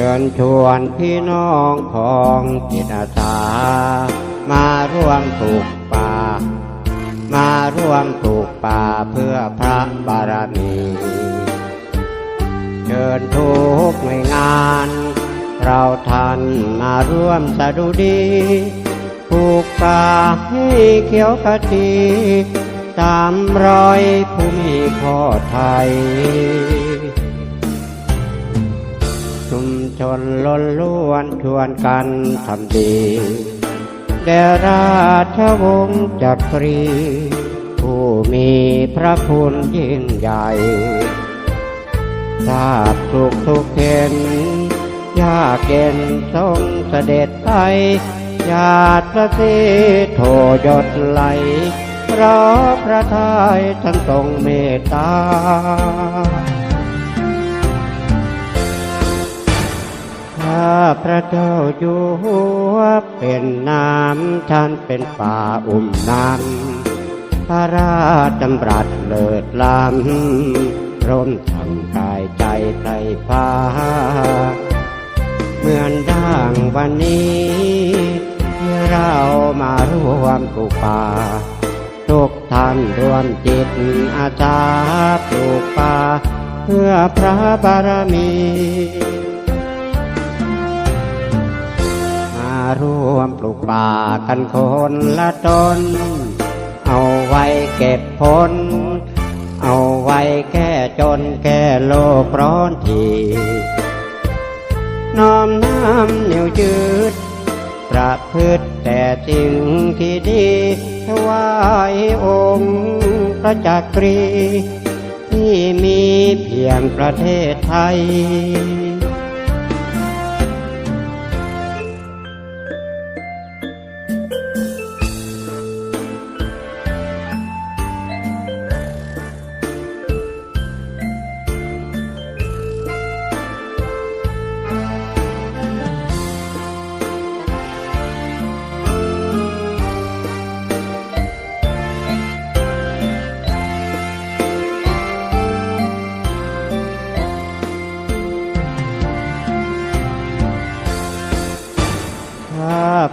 ชิญชวนพี่น้องของจิตอาสา มาร่วมปลูกป่า มาร่วมปลูกป่าเพื่อพระบารมี เชิญทุกหน่วยงาน เราท่านมาร่วมสดุดีปลูกป่าให้เขียวขจีตามรอยภูมิพ่อไทย นล้นล้วนชวนกันทำดีแด่ราชวงศ์จักรีผู้มีพระคุณยิ่งใหญ่ทราบทุกทุกเห็นยากเย็นทรงเสด็จไปญาติพระเสโทยศไหลเพราะพระทัยท่านทรงเมตตา เจ้าอยู่หัวเป็นน้ำท่านเป็นป่าอุ่มน้ำพระราชดำรัสเลิศล้ำร่มทำกายใจไพรพาเหมือนดังวันนี้ที่เรามาร่วมปลูกป่าทุกท่านรวมจิตอาสาปลูกป่าเพื่อพระบารมี มปลูกป่ากันคนละต้น เอาไว้เก็บผล เอาไว้แก้จนแก้โลกร้อนทีน้อมน้ำเหนียวยืด ประพฤติแต่สิ่งที่ดีถวายองค์พระจักรี ที่มีเพียงประเทศไทย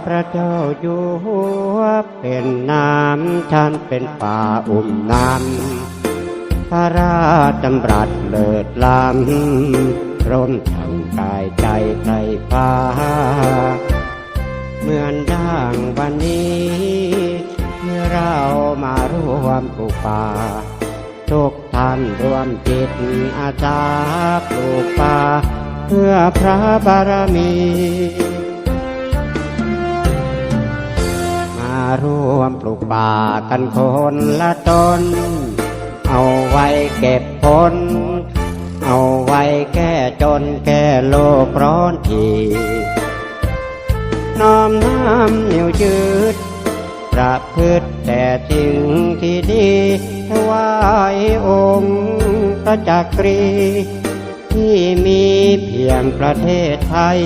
พระเจ้าอยู่หัวเป็นน้ำท่านเป็นป่าอุ่มน้ำพระราชดำรัสเลิศล้ำร่มทำกายใจไพรฟ้า เหมือนดังวันนี้ที่เรามารวมปลูกป่าทุกท่านรวมจิตอาสาปลูกป่าเพื่อพระบารมีาร่วมปลูกป่ากันคนละต้น เอาไว้เก็บผล เอาไว้แก้จนแก้โลกร้อนทีน้อมน้ำเหนียวยืดประพฤติแต่สิ่งที่ดีถวายองค์พระจักรี ที่มีเพียงประเทศไทย